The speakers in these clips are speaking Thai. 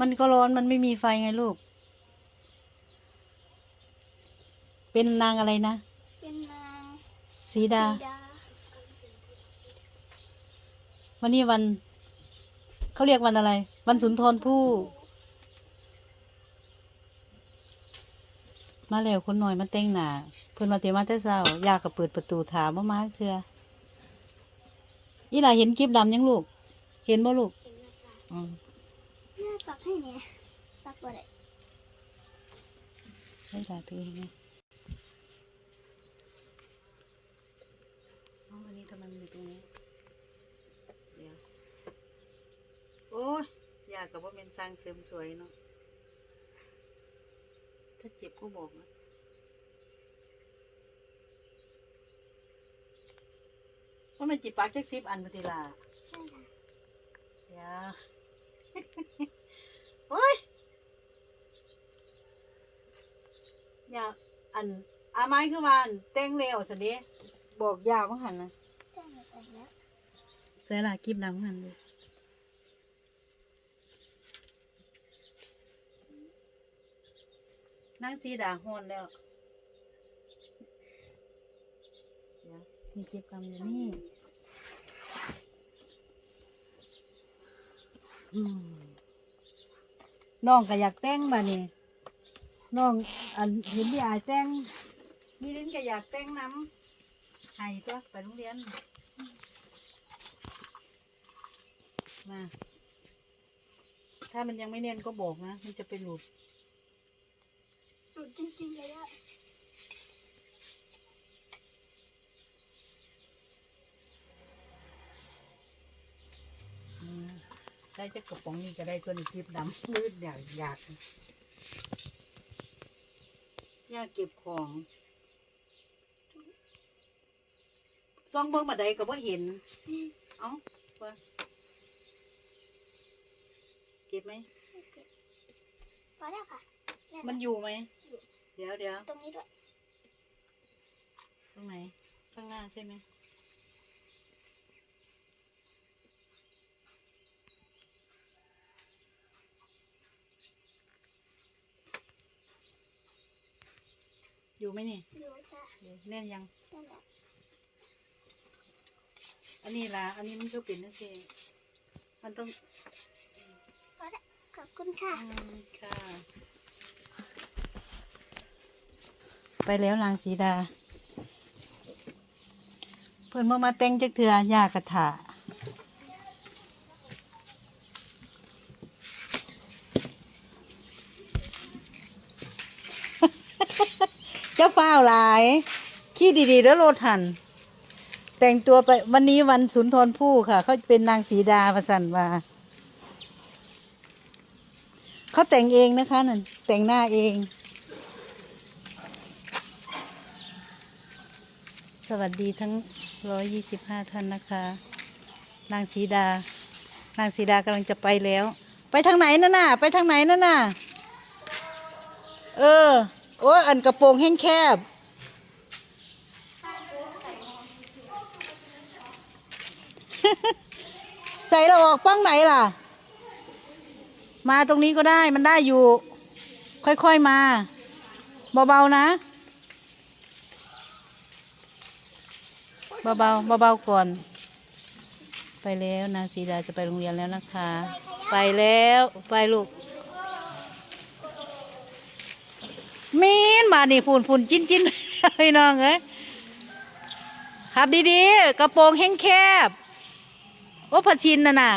มันก็ร้อนมันไม่มีไฟไงลูก เป็นนางอะไรนะ เป็นนางสีดา สีดา วันนี้วัน เขาเรียกวันอะไร วันสุนทรภู่มาแล้วคนหน่อยมาแต่งหน้าเพิ่นมาเตรียมมาแต่เช้ายากก็เปิดประตูถามว่ามาเถื่ออีหล่าเห็นคลิปดำยังลูก เห็นบ่ลูกเห็นนะจ๊ะอืมหน้า ปักให้เนี่ยปักบ่ได้ให้หล่าถือให้ไงเอาอันนี้ทำไมมันอยู่ตรงนี้ เดี๋ยว โอ้ยอยากกับว่าเป็นสร้างเสริมสวยเนาะ ถ้าเจ็บก็บอกนะว่ามันจีปากจักซิบอันปฏิลาใช่ค่ะอย่า โอ้ยอย่าอันอาไม้คือว่าอันแต่งแล้วสิเด้บอกยาวมั้งหันนะแจ้งไปแล้วใส่ละกิบดังหันเลยนั่งสีด่าหอนแล้วเดี๋ยวมีเก็บกำอยู่นี่อืม น้องก็อยากแต่งมานี่น้องอันเห็นพี่อาแต่งมีลิ้นก็อยากแต่งน้ำไห้ตัวไปโรงเรียน มา ถ้ามันยังไม่เนียนก็บอกนะ มันจะเป็นหลุด หลุดจริงๆเลยอะ ได้จะกระป๋องนี้ก็ได้ตัวนี้คลิปดำมืดอยากอยากอยากเก็บของซองเบิ้งมาใดก็บ่เห็น เอ้าว่าเก็บไหมโอเคพอแล้วค่ะแมันอยู่ไหม เดี๋ยวเดี๋ยวตรงนี้ด้วย ตรงไหน ข้างหน้าใช่ไหม อยู่ไหมนี่ อยู่จ้ะเดี๋ยวแน่นยัง นั่นแหละอันนี้ละอันนี้มันก็เป็นนั่นเองมันต้องพอแล้วขอบคุณค่ะ อืมค่ะ ไปแล้วนางสีดา เพื่อนมามาแต่งจักเถือยากระถา เจ้าฟ้าวหลาย ขี้ดีๆแล้วโลดหัน แต่งตัวไปวันนี้วันสุนทรภู่ค่ะ เขาเป็นนางสีดาประสันว่าเขาแต่งเองนะคะนั่นแต่งหน้าเอง สวัสดีทั้งร้อยยี่สิบห้าท่านนะคะ นางสีดา นางสีดากำลังจะไปแล้ว ไปทางไหนนั่นน่ะ ไปทางไหนนั่นน่ะ เออ โอ้อันกระโปรงแห้งแคบ ใส่เราออกป้องไหนล่ะ มาตรงนี้ก็ได้มันได้อยู่ ค่อยๆมา เบาๆนะ เบาๆเบาๆก่อน ไปแล้วนางสีดาจะไปโรงเรียนแล้วนะคะ ไปแล้วไปลูกมีนมานี่พูนพูนจิ้นจิ้นพี่น้องเอ้ยขับดีๆ กระโปรงแห้งแคบ โอ้ผัดชินน่ะน่ะ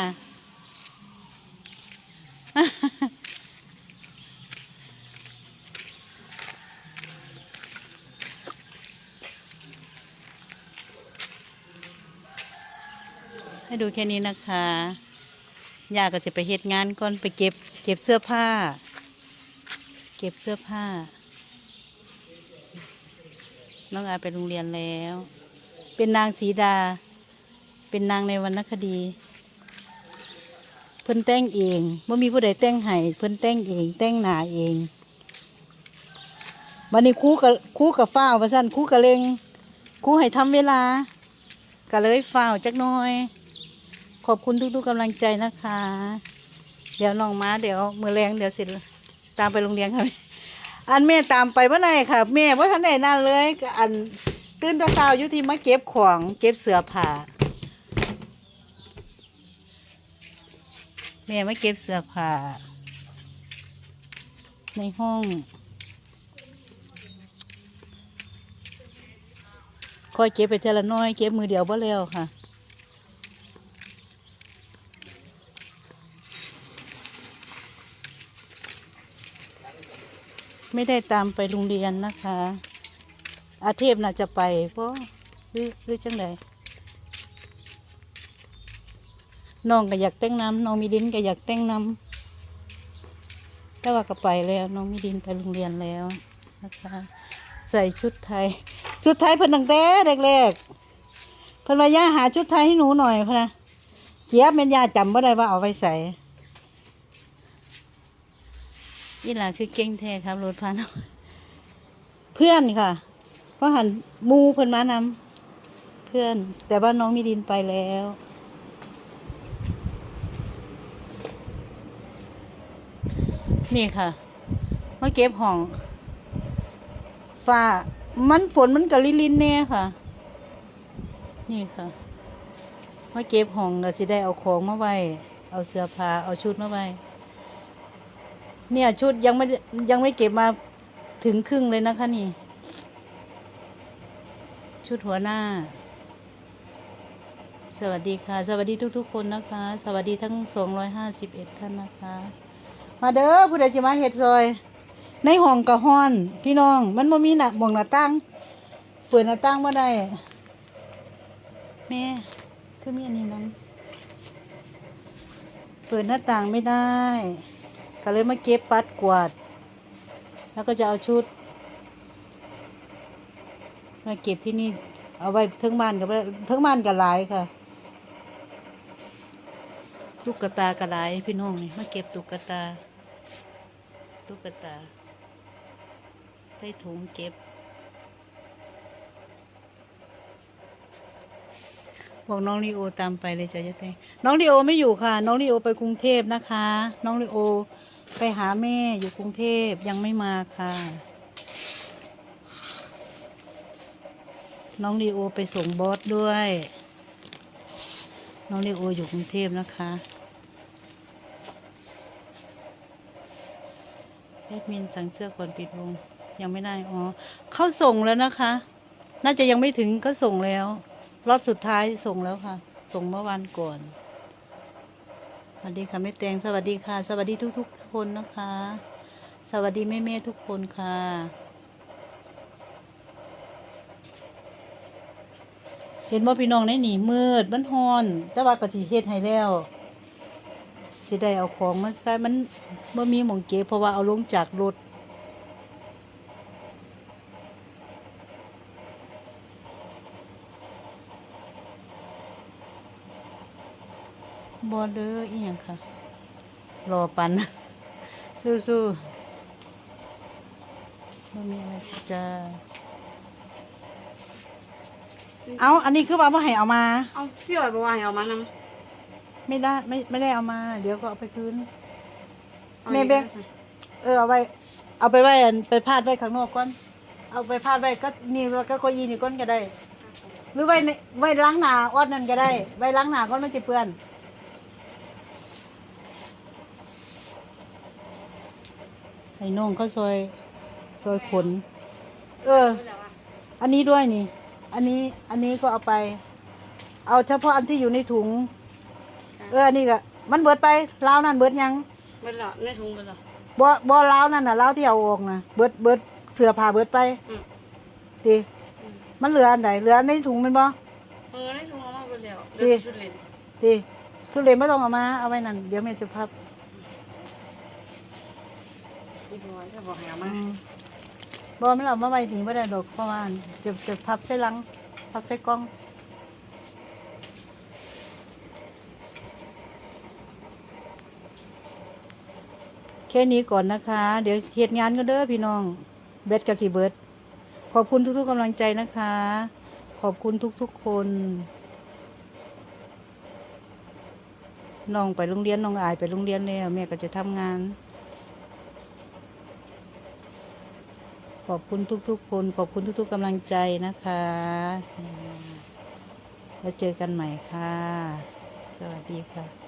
ให้ดูแค่นี้นะคะย่าก็จะไปเฮ็ดงานก่อนไปเก็บ เก็บเสื้อผ้า เก็บเสื้อผ้า น้องอาไปโรงเรียนแล้ว เป็นนางสีดา เป็นนางในวรรณคดี เพิ่นแต่งเองไม่มีผู้ใดแต่งให้เพิ่นแต่งเอง แต่งหนาเองวันนี้ครู่กับครู่กับฝ้าวว่าสั้นครู่กับเลงครู่ให้ทำเวลาก็เลยฝ้าวจักน้อย ขอบคุณทุกๆกำลังใจนะคะ เดี๋ยวน้องมาเดี๋ยวมือแรงเดี๋ยวเสิตามไปโรงเรียนค่ะอันแม่ตามไปเมื่อไหร่ค่ะ แม่ว่าท่านไหนนั่นเลยก็อันตื่นตะเช้าอยู่ที่มาเก็บของเก็บเสื้อผ้า แม่มาเก็บเสื้อผ้าในห้องค่อยเก็บไปเทละน้อย เก็บมือเดียวบ่แล้วค่ะไม่ได้ตามไปโรงเรียนนะคะ อาเทพน่าจะไปเพราะหรือหรือจังได น้องก็อยากแต่งน้ำน้องมีดินก็อยากแต่งน้ำแต่ว่าก็ไปแล้วน้องมีดินไปโรงเรียนแล้วนะคะใส่ชุดไทย ชุดไทยเพิ่นตั้งแต่แรกๆเพิ่นว่าย่าหาชุดไทยให้หนูหน่อยพะนะเจี๊ยบเป็นยาจำบ่ได้ว่าเอาไปใส่ยี่หลาคือเก่งแท้ครับรถพันเพื่อนค่ะเพราะหันมูเพิ่นมานำเพื่อน แต่ว่าน้องมีดินไปแล้ว นี่ค่ะมาเก็บห้องฝ้ามันฝนมันกะลิลินแน่ค่ะ นี่ค่ะมาเก็บห้องก็จะได้เอาของมาไว้ เอาเสื้อผ้าเอาชุดมาไว้เนี่ยชุดยังไม่ยังไม่เก็บมาถึงครึ่งเลยนะคะนี่ ชุดหัวหน้า สวัสดีค่ะ สวัสดีทุกๆคนนะคะ สวัสดีทั้งสองร้อยห้าสิบเอ็ดท่านนะคะ มาเด้อผู้ใดจะมาเห็ดซอย ในห้องกระห้อน พี่น้อง มันบ่มีหน้าบ่งหน้าตั้งเปิดหน้าตั้งมาได้แม่คือมีอันนี้น้ำเปิดหน้าต่างไม่ได้ ก็เลยมาเก็บปัดกวาด แล้วก็จะเอาชุด มาเก็บที่นี่ เอาไว้ทั้งบ้านกับทั้งบ้านกับหลายค่ะ ตุ๊กตากระหลายพี่น้องนี่มาเก็บตุ๊กตา ตุ๊กตา ใส่ถุงเก็บ บอกน้องลีโอตามไปเลยจ้ะยะเต้น้องลีโอไม่อยู่ค่ะ น้องลีโอไปกรุงเทพนะคะ น้องลีโอไปหาแม่อยู่กรุงเทพยังไม่มาค่ะ น้องลีโอไปส่งบอสด้วย น้องเลีโออยู่กรุงเทพนะคะแอดมินสั่งเสื้อก่อนปิดวง ยังไม่ได้ อ๋อ เข้าส่งแล้วนะคะ น่าจะยังไม่ถึงก็ส่งแล้ว รอบสุดท้ายส่งแล้วค่ะ ส่งเมื่อวันก่อนสวัสดีค่ะแม่แตงสวัสดีค่ะ สวัสดีทุก ๆ คนนะคะ สวัสดีแม่แม่ๆทุกคนค่ะ เห็นว่าพี่น้องในหนีมืดมันฮอน แต่ว่าก็สิเฮ็ดให้แล้วสิได้เอาของมาใส่มันบ่มีหมองเก็บเพราะว่าเอาลงจากรถบอเดอร์อีหยังค่ะ รอปัน สู้ๆบ่มีอะไรจ้า เอาอันนี้คือว่าบ่ให้เอามา เอาพี่อ๋อยบอกว่าให้เอามานำไม่ได้ไม่ไม่ได้เอามา เดี๋ยวก็เอาไปคืนอาแม่เบ๊กเออเอาไว้ เอาไปไว้อันไปพาดไว้ข้างนอกก่อน เอาไปพาดไว้ก็นี่แล้วก็โกยีนี่ก้นก็ได้ หรือไว้ในไว้ล้างหน้าออดนั่นก็ได้ ไว้ล้างหน้าก้อนมันจะเปื้อนให้น้องเขาซอยซอยขน เออเอาแล้วอะอันนี้ด้วยนี่ อันนี้อันนี้ก็เอาไป เอาเฉพาะอันที่อยู่ในถุง เอออันนี้ก็มันเบิดไปลาวนั่นเบิดยังเบิดแล้วในถุงเบิดแล้วบ่บ่ลาวนั่นน่ะลาวที่เอาออกน่ะเบิดเบิดเสื้อผ้าเบิดไปอืมติอืมมันเหลืออันใดเหลือในถุงแมันบ่เออในถุงเอามาเบิดแล้วดีเดี๋ยวชุดเล่นติทุเรียนไม่ต้องเอามาเอาไว้นั่นเดี๋ยวแม่จะพับพี่อ๋อยจะบอกให้เอาอืมาม บ่ไม่เอามาไว้นี่บ่ได้ดอกเพราะว่าจะจะพับใส่ลัง พับใส่กล่องแค่นี้ก่อนนะคะ เดี๋ยวเหตุงานก็เด้อพี่น้องเบ็ดกับสิเบิดขอบคุณทุกๆกำลังใจนะคะ ขอบคุณทุกๆคนน้องไปโรงเรียนน้องอายไปโรงเรียนแล้วแม่ก็จะทำงาน ขอบคุณทุกๆ คน ขอบคุณทุก ๆกำลังใจนะคะ แล้วเจอกันใหม่ค่ะ สวัสดีค่ะ